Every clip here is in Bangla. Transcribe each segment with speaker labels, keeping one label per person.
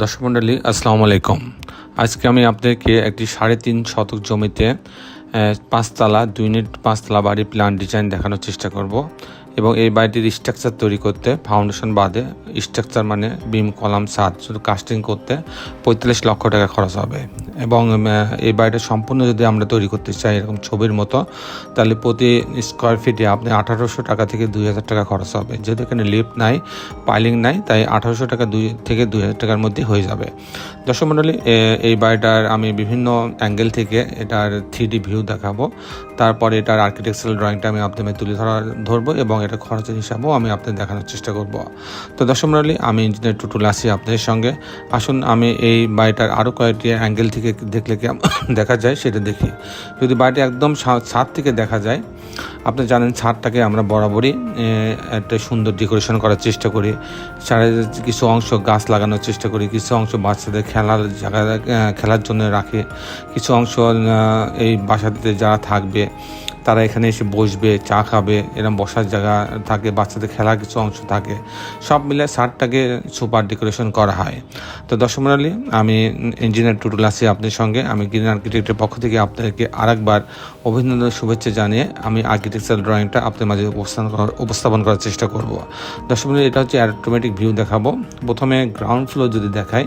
Speaker 1: দর্শক মণ্ডলী আসসালামু আলাইকুম আজকে আমি আপনাদেরকে একটি সাড়ে তিন শতক জমিতে পাঁচতলা, দুই ইউনিট পাঁচতলা বাড়ির প্ল্যান ডিজাইন দেখানোর চেষ্টা করব। এবং এই বাড়িটির স্ট্রাকচার তৈরি করতে ফাউন্ডেশন বাদে স্ট্রাকচার মানে বিম কলাম ছাদ, শুধু কাস্টিং করতে পঁয়তাল্লিশ লক্ষ টাকা খরচ হবে। এবং এই বাড়িটা সম্পূর্ণ যদি আমরা তৈরি করতে চাই এরকম ছবির মতো, তাহলে প্রতি স্কোয়ার ফিটে আপনি আঠারোশো টাকা থেকে দুই হাজার টাকা খরচ হবে। যেহেতু এখানে লিফট নাই পাইলিং নাই, তাই আঠারোশো টাকা দুই থেকে দুই হাজার টাকার মধ্যে হয়ে যাবে। দর্শক মণ্ডলী এই বাড়িটার আমি বিভিন্ন অ্যাঙ্গেল থেকে এটার থ্রি ভিউ দেখাবো। তারপরে এটার আর্কিটেকচারাল ড্রয়িংটা আমি আপনাদের তুলে ধরা, ধরবো এবং এটা খরচের হিসাবও আমি আপনাদের দেখানোর চেষ্টা করব। তো দশম রালি আমি ইঞ্জিনিয়ার টুটুল আসি আপনাদের সঙ্গে। আসুন, আমি এই বাড়িটার আরও কয়েকটি অ্যাঙ্গেল থেকে দেখলে দেখা যায় সেটা দেখি। যদি বাড়িটি একদম সাত ছাদ থেকে দেখা যায় আপনি জানেন ছাদটাকে আমরা বরাবরই একটা সুন্দর ডেকোরেশন করার চেষ্টা করি। সারা কিছু অংশ গাছ লাগানোর চেষ্টা করি, কিছু অংশ বাচ্চাদের খেলার জায়গা খেলার জন্য রাখে। কিছু অংশ এই বাসাতে যারা থাকবে, তারা এখানে এসে বসবে, চা খাবে এরকম বসার জায়গা থাকে, বাচ্চাদের খেলার কিছু অংশ থাকে। সব মিলে ছাদটাকে সুপার ডেকোরেশন করা হয়। তো দর্শক আমি ইঞ্জিনিয়ার টুটুল আছি আপনার সঙ্গে। আমি গ্রিন আর্কিটেক্টের পক্ষ থেকে আপনাদেরকে আরেকবার অভিনন্দন, শুভেচ্ছা জানিয়ে আমি আর্কিটেকচার ড্রয়িংটা আপনাদের মাঝে উপস্থান করার, উপস্থাপন করার চেষ্টা করব। দর্শক এটা হচ্ছে অ্যাটোমেটিক ভিউ দেখাবো। প্রথমে গ্রাউন্ড ফ্লোর যদি দেখাই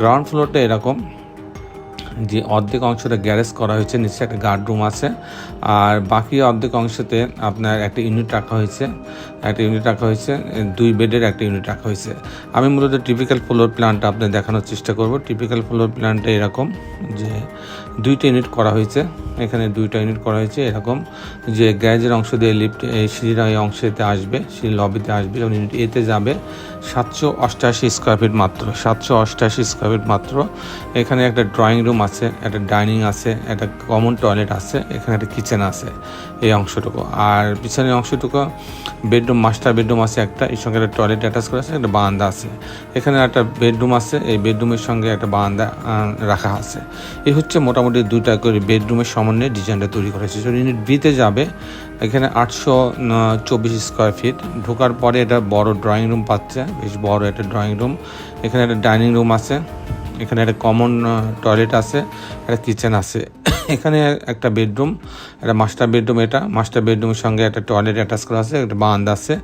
Speaker 1: গ্রাউন্ড ফ্লোরটা এরকম, যে অর্ধেক অংশটা গ্যারেজ করা হয়েছে, নিচে একটা গার্ড রুম আছে, আর বাকি অর্ধেক অংশতে আপনার একটা ইউনিট রাখা হয়েছে, একটা ইউনিট রাখা হয়েছে, দুই বেডের একটা ইউনিট রাখা হয়েছে। আমি মূলত টিপিক্যাল ফ্লোর প্ল্যানটা আপনার দেখানোর চেষ্টা করব। টিপিক্যাল ফ্লোর প্ল্যানটা এরকম, যে দুইটা ইউনিট করা হয়েছে। এখানে দুইটা ইউনিট করা হয়েছে। এরকম যে গ্যারেজের অংশ দিয়ে লিফট এই সিঁড়ির এই অংশেতে আসবে সিঁড়ি লবিতে আসবে। এবং ইউনিট এতে যাবে, সাতশো অষ্টাশি স্কোয়ার ফিট মাত্র, সাতশো অষ্টাশি স্কোয়ার ফিট মাত্র। এখানে একটা ড্রয়িং রুম আছে, একটা ডাইনিং আছে, একটা কমন টয়লেট আছে, এখানে একটা কিচেন আছে এই অংশটুকু। আর পিছনের অংশটুকু বেডরুম মাস্টার বেডরুম আছে একটা, এর সঙ্গে একটা টয়লেট অ্যাটাচ করা আছে, একটা বারান্দা আছে। এখানে একটা বেডরুম আছে, এই বেডরুমের সঙ্গে একটা বারান্দা রাখা আছে। এই হচ্ছে মোটামুটি দুইটা করে বেডরুমের সমন্বয়ে ডিজাইনটা তৈরি করা হয়েছে। ইউনিট বিতে যাবে, এখানে আটশো চব্বিশ স্কোয়ার ফিট ঢোকার পরে এটা বড় ড্রয়িং রুম পাচ্ছে, বেশ বড় একটা ড্রয়িং রুম এখানে একটা ডাইনিং রুম আছে, এখানে একটা কমন টয়লেট আছে, একটা কিচেন আছে। এখানে একটা বেডরুম, একটা মাস্টার বেডরুম এটা। মাস্টার বেডরুমের সঙ্গে একটা টয়লেট অ্যাটাচ করা আছে, একটা বারান্দা আছে।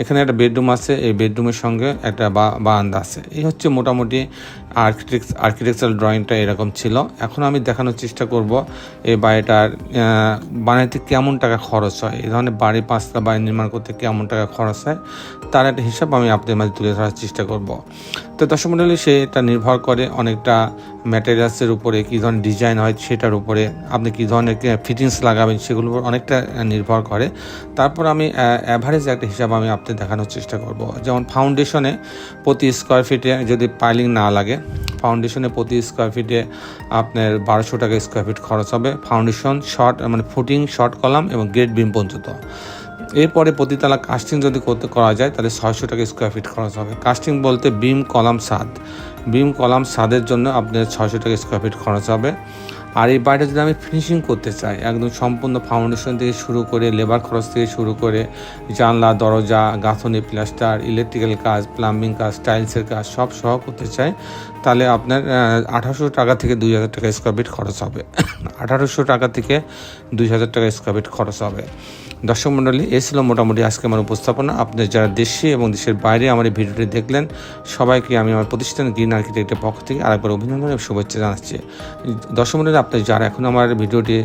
Speaker 1: এখানে একটা বেডরুম আছে, এই বেডরুমের সঙ্গে একটা বারান্দা আছে। এই হচ্ছে মোটামুটি আর্কিটেক্ট আর্কিটেকচারাল ড্রয়িংটা এরকম ছিল। এখন আমি দেখানোর চেষ্টা করব এই বাড়িটার বানাইতে কেমন টাকা খরচ হয়। এই ধরনের বাড়ি পাঁচটা বাড়ি নির্মাণ করতে কেমন টাকা খরচ হয়, তার একটা হিসাব আমি আপনাদের মাঝে তুলে ধরার চেষ্টা করব। তো দর্শক মণ্ডলী, সেটা নির্ভর করে অনেকটা ম্যাটেরিয়ালসের উপরে কী ধরনের ডিজাইন হয় সেটার উপরে আপনি কী ধরনের ফিটিংস লাগাবেন সেগুলোর উপর অনেকটা নির্ভর করে। তারপর আমি অ্যাভারেজ একটা হিসাব আমি আপনাদের দেখানোর চেষ্টা করব। যেমন ফাউন্ডেশনে প্রতি স্কোয়ার ফিটে যদি পাইলিং না লাগে ফাউন্ডেশনে প্রতি স্কোয়ার ফিটে আপনার বারোশো টাকা স্কোয়ার ফিট খরচ হবে। ফাউন্ডেশন শর্ট মানে ফুটিং শর্ট কলাম এবং গ্রেড বিম পর্যন্ত। এরপরে প্রতিতলা কাস্টিং যদি করতে করা যায়, তাহলে ছয়শো টাকা স্কোয়ার ফিট খরচ হবে। কাস্টিং বলতে বিম কলাম সাদ। বিম কলাম সাদের জন্য আপনার ছয়শো টাকা স্কোয়ার ফিট খরচ হবে। আর এই বাড়িটা যদি আমি ফিনিশিং করতে চাই, একদম সম্পূর্ণ ফাউন্ডেশন থেকে শুরু করে লেবার খরচ থেকে শুরু করে, জানলা, দরজা, গাঁথনি প্লাস্টার ইলেকট্রিক্যাল কাজ প্লাম্বিং কাজ টাইলসের কাজ সব সহ করতে চাই, তাহলে আপনার আঠারোশো টাকা থেকে দুই হাজার টাকা স্কোয়ার ফিট খরচ হবে। আঠারোশো টাকা থেকে দুই হাজার টাকা স্কোয়ার ফিট খরচ হবে। দর্শক মণ্ডলী এ ছিল মোটামুটি আজকে আমার উপস্থাপনা। আপনি যারা দেশে এবং দেশের বাইরে আমার এই ভিডিওটি দেখলেন, সবাইকে আমি আমার প্রতিষ্ঠান গ্রিন আর্কিটেক্টের পক্ষ থেকে আরেকবার অভিনন্দন এবং শুভেচ্ছা জানাচ্ছি। দর্শক মণ্ডলী আপনি যারা এখন আমার ভিডিওটি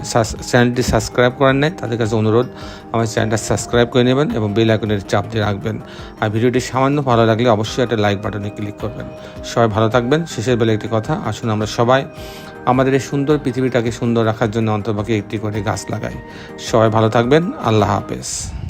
Speaker 1: চ্যানেলটি সাবস্ক্রাইব করেন নাই, তাদের কাছে অনুরোধ, আমার চ্যানেলটা সাবস্ক্রাইব করে নেবেন এবং বেল আইকনের চাপ দিয়ে রাখবেন। আর ভিডিওটি সামান্য ভালো লাগলে অবশ্যই একটা লাইক বাটনে ক্লিক করবেন। সবাই ভালো থাকবেন। শেষের বেলা একটি কথা, আসুন আমরা সবাই আমাদের এই সুন্দর পৃথিবীটাকে সুন্দর রাখার জন্য অন্তর্বাকে একটি করে গাছ লাগাই। সবাই ভালো থাকবেন। আল্লাহ হাফেজ।